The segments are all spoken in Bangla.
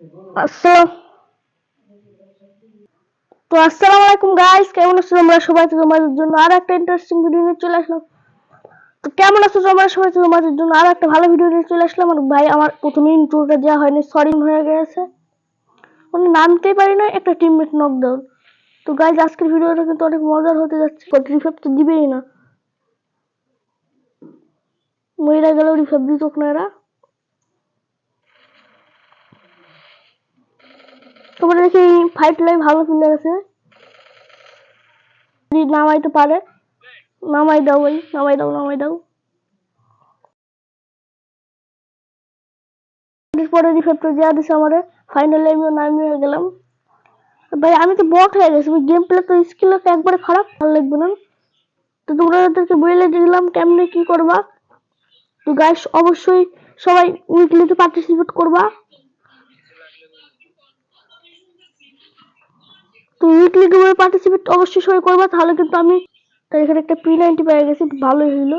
তো আসসালামু আলাইকুম গাইস কেমন আছো তোমরা? সবাই তো তোমাদের জন্য আর একটা ইন্টারেস্টিং ভিডিও নিয়ে চলে আসলাম। তো কেমন আছো তোমরা? সবাই তো তোমাদের জন্য আর একটা ভালো ভিডিও নিয়ে চলে আসলাম। ভাই, আমার প্রথমে ইন্ট্রোটা দেওয়া হয়নি সরি হয়ে গেছে। মানে নামতেই পারি না একটা টিমমেট নকডাউন তো গাইজ আজকের ভিডিওটা কিন্তু অনেক মজার হতে যাচ্ছে রিফাইভ তো দিবেই না। মহিলা গেলেও রিফাইভ দিত না এরা। তোমরা দেখি ফাইট লাই ভালো প্লেয়ার আছে? যদি নামাইতে পারে, নামাই দাও ভাই, নামাই দাও নামাই দাও। পরে রিফেক্টর দেওয়া দিছে আমারে নামিয়ে গেলাম। ভাই, আমি তো বট হয়ে গেছি গেম প্লে তো স্কিল একবারে খারাপ, ভালো লাগবে না। তো তোমরা ওদেরকে বলে দিলাম, কেমনে কি করবা? তো গাইস অবশ্যই সবাই উইকলিতে পার্টিসিপেট করবা। তো উইকলি গ্রুপে পার্টিসিপেট অবশ্যই সবাই করবা, তাহলে কিন্তু আমি তাই এখানে একটা পি নাইনটি পেয়ে গেছি, ভালোই হইল।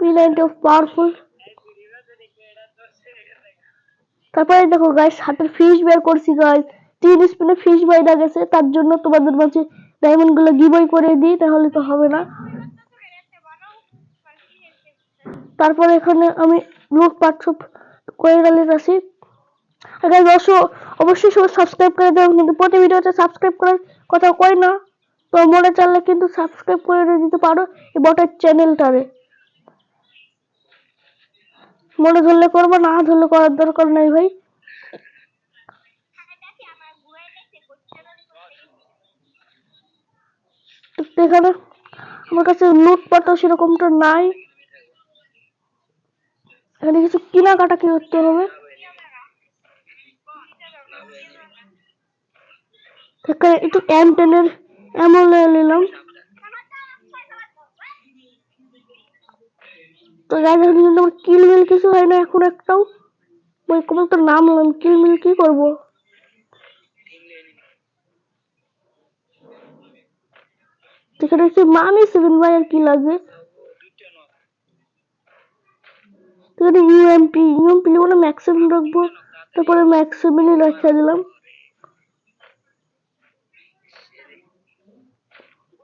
পি নাইনটি অফ পাওয়ারফুল তারপরে দেখো গাইস হাতের ফিশ বের করছি গাইস তিন স্পিনে ফিশ বাইরা গেছে, তার জন্য তোমাদের মাঝে ডায়মন্ডগুলো গিবই করে দিই, তাহলে তো হবে না। তারপরে এখানে আমি লুটপাট সব করে আসি। Guys, অবশ্য অবশ্যই সবাই সাবস্ক্রাইব করে দেবেন কিন্তু প্রতি ভিডিওতে সাবস্ক্রাইব করার কথা কই না? তো মনে চাইলে কিন্তু সাবস্ক্রাইব করে দিতে পারো এই বটের চ্যানেলটারে মনে ধরলে করব না ধরলে করার দরকার নাই ভাই। এখানে আমার কাছে লুটপাটও সেরকমটা নাই। এখানে কিছু কেনাকাটা কি করতে হবে এখানে একটু টেনের নিলাম। তো মিল কিছু হয় না এখন একটাও। ওই কোনো তো নাম নিলাম কিল মিল কি করব? এখানে হচ্ছে মামি সেভেন ভাই আর কি লাগবে এখানে ইউএমপি ইউএমপি মানে ম্যাক্সিমাম রাখব। তারপরে ম্যাক্সিমামই রাখা দিলাম।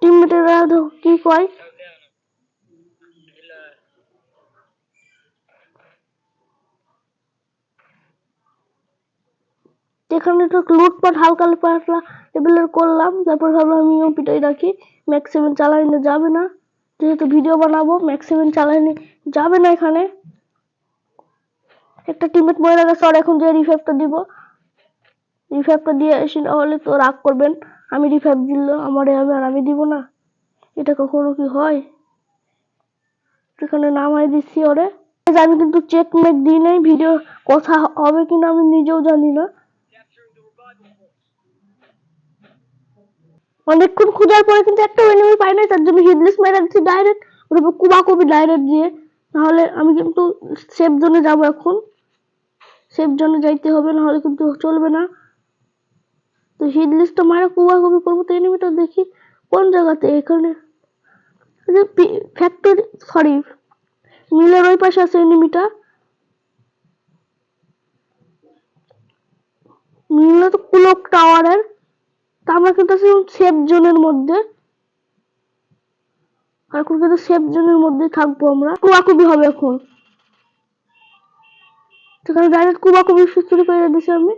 টিমমেটেরা কি কয়? এখানে তো লুটপাট, হালকা পাতলা করলাম তারপর ভাবলাম রাখি। ম্যাক্সিমাম চালাইলে যাবে না। যেহেতু ভিডিও বানাবো ম্যাক্সিমাম চালাইলে যাবে না এখানে। একটা টিমমেট মরে গেছে এখন যে রিফাইভটা দিব রিফাইভটা দিয়ে এসে হলে তো রাগ করবেন। আমি রিফাইভ দিল, আমারে হবে আর আমি দিব না। এটা কখনো কি হয়? এখানে নামাই দিচ্ছি ওরে। আমি কিন্তু চেক মেক দিই নাই ভিডিও কথা হবে কিনা আমি নিজেও জানি না। অনেকক্ষণ খোঁজার পরে কিন্তু একটা এনিমি পাই নাই, তার জন্য হিডলেস মেরে দিচ্ছি ডাইরেক্ট ওর উপর কুবাকুবি ডাইরেক্ট দিয়ে। নাহলে আমি কিন্তু সেফ জোনে যাব এখন। সেফ জোনে যাইতে হবে, নাহলে কিন্তু চলবে না। তো হিডলেসটা মারা কুবাকুবি করব তো এনিমিটা দেখি কোন জায়গাতে? এখানে ফ্যাক্টরি সরি মিলের ওই পাশে আছে এনিমিটা। মিলে তো কুলক টাওয়ারের, তা আমরা কিন্তু আছি সেফ জোনের মধ্যে এখন কিন্তু সেফ জোনের মধ্যে থাকব আমরা। কুবাকুবি হবে এখন। সেখানে ডাইরেক্ট কুবাকুবি শুরু করে দিছি আমি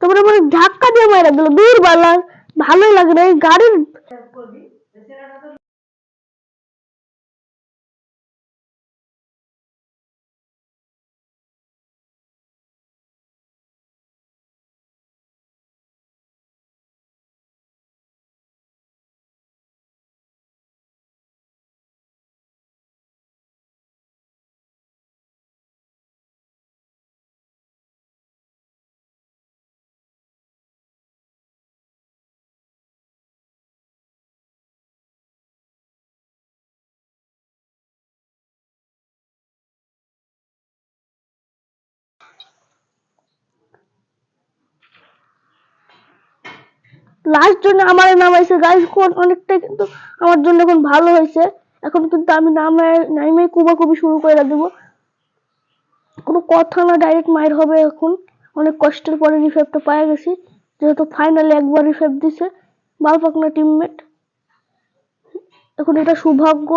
তারপরে আমার ধাক্কা দিয়ে মারা দিল দূর বালা। ভালোই লাগে না এই লাস্ট জন্য আমার নামাইছে। গাইস কোন অনেকটা কিন্তু আমার জন্য এখন ভালো হয়েছে। এখন কিন্তু আমি নামাই নামে কুবা কুবি শুরু করে দেবো। কোনো কথা না ডাইরেক্ট মায়ের হবে এখন। অনেক কষ্টের পরে রিফেপটা পাওয়া গেছি। যেহেতু ফাইনালি একবার রিফেপ দিছে। বালপাকনা টিমমেট এখন এটা সৌভাগ্য।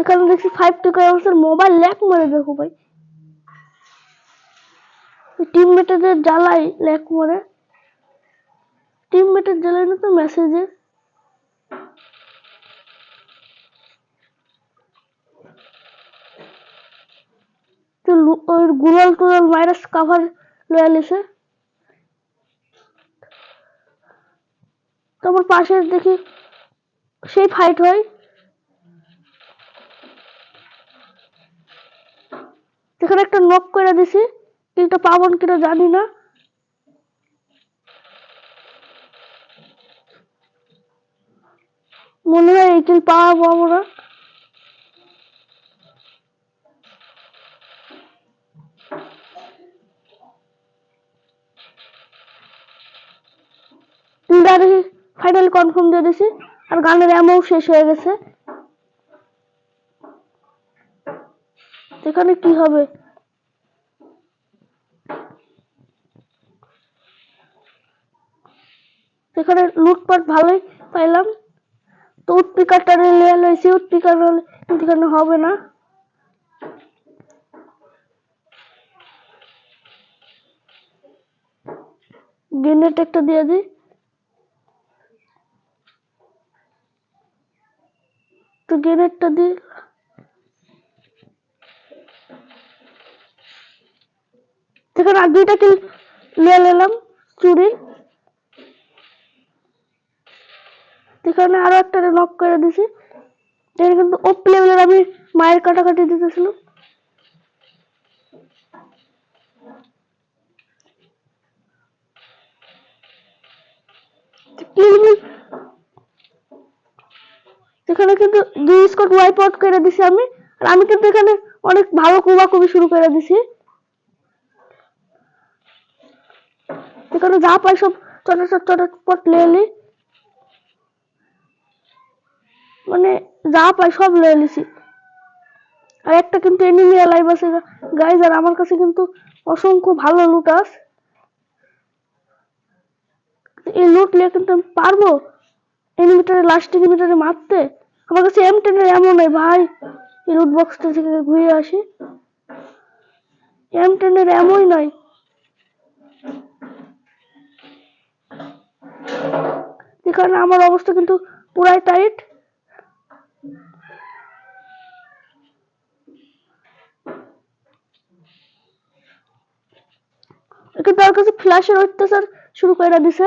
ইয়ে এখানে দেখছি ফাইভ টু কারণসের মোবাইল ল্যাক মারে দেখো ভাই। টিমমেটেদের জ্বালাই ল্যাক মারে। টিমমেটের জ্বালাই না তো মেসেজে ওই গুলাল টুলাল ভাইরাস কাভার লয়ে লিছে তোমার পাশে দেখি, সেই ফাইট হয়। সেখানে একটা নক করে দিছি, কিন্তু পাবন কিনা জানি না। মনে হয় এই কিল পাওয়া পাবো না ফাইনালি কনফার্ম দিয়ে দিছি, আর গানের অ্যামাউন্ট শেষ হয়ে গেছে। এখানে কি হবে? এখানে লুটপাট ভালোই পাইলাম। তো উৎপিকারটা নিয়ে লইছি, উৎপিকার এখানে হবে না। গ্রেনেড একটা দিয়ে দিই। তো গ্রেনেডটা দিই। সেখানে আর দুইটা কিল নিয়ে নিলাম চুরির সেখানে আরও একটা নক করে দিছি। এখানে কিন্তু ওপ লেভেলের আমি মায়ের কাটাকাটি দিতেছিলাম। এখানে কিন্তু দুই স্কোর ওয়াইপ আউট করে দিছি আমি। আর আমি কিন্তু এখানে অনেক ভালো কুবাকুবি শুরু করে দিছি। এখানে যা পাই সব চটাচট চটাচট লেলি মানে যা পাই সব লয়ে নিছি। আর একটা কিন্তু এনিমি লাইভ আছে গাইজ আর আমার কাছে কিন্তু অসংখ্য ভালো লুট আছে। এই লুট নিয়ে কিন্তু আমি পারব এনিমিটারে লাস্ট এনিমিটারে মারতে। আমার কাছে এম টেনের এমন নয় ভাই। এই লুট বক্সটা থেকে ঘুরে আসি। এম টেনের এমনই নয় এখানে আমার অবস্থা কিন্তু পুরাই টাইট। কিন্তু তার কাছে ফ্ল্যাশের অত্যাচার শুরু করে দিছে।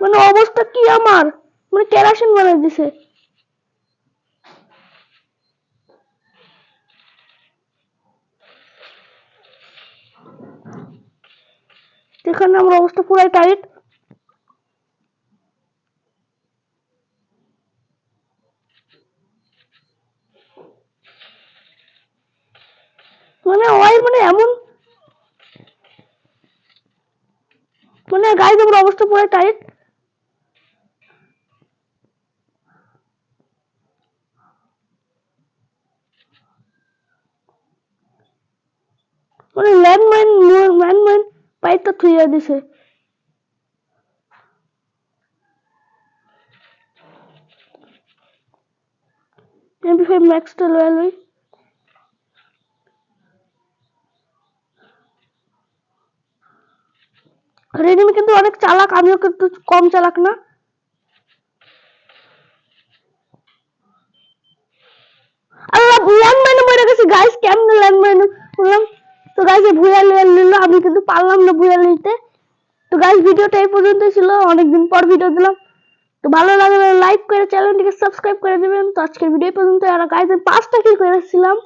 মানে অবস্থা কি আমার? মানে কেরাসিন বানিয়ে দিছে। এখানে আমার অবস্থা পুরাই টাইট মানে ওই মানে এমন মানে গাইজ আমার অবস্থা পুরো টাইট মানে ল্যান্ডমাইন ল্যান্ডমাইন পাইপটা থুইয়া দিছে। এমপি ফাইভ ম্যাক্সটা লয়া লই। রেডিমি কিন্তু অনেক চালাক, আমিও কিন্তু কম চালাক না। আল্লাহ ল্যান্ডমাইনে মরে গেছি গাইস কেমনে ল্যান্ডমাইনে বললাম তো গাইস ভুয়া নিল, আমি কিন্তু পারলাম না ভুয়া নিতে। তো গাইস ভিডিওটা এই পর্যন্তই ছিল, অনেকদিন পর ভিডিও দিলাম। তো ভালো লাগলে লাইক করে চ্যানেলটিকে সাবস্ক্রাইব করে দেবেন। তো আজকের ভিডিও পর্যন্ত আর গাইস আমি পাঁচটা কিল করেছিলাম।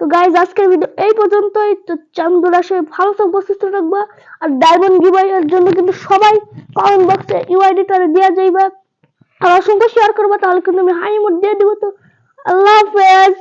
তো গাইজ আজকের ভিডিও এই পর্যন্তই। তো চান্দুরা সে ভালো থাকব, সুস্থ থাকবা। আর ডায়মন্ড গিভাইয়ের জন্য কিন্তু সবাই কমেন্ট বক্সে ইউআইডিটারে দেওয়া যাইবা। আর অসংখ্য শেয়ার করবা, তাহলে কিন্তু আমি হাই মোড দিয়ে দিব। তো আল্লাহ হাফেজ।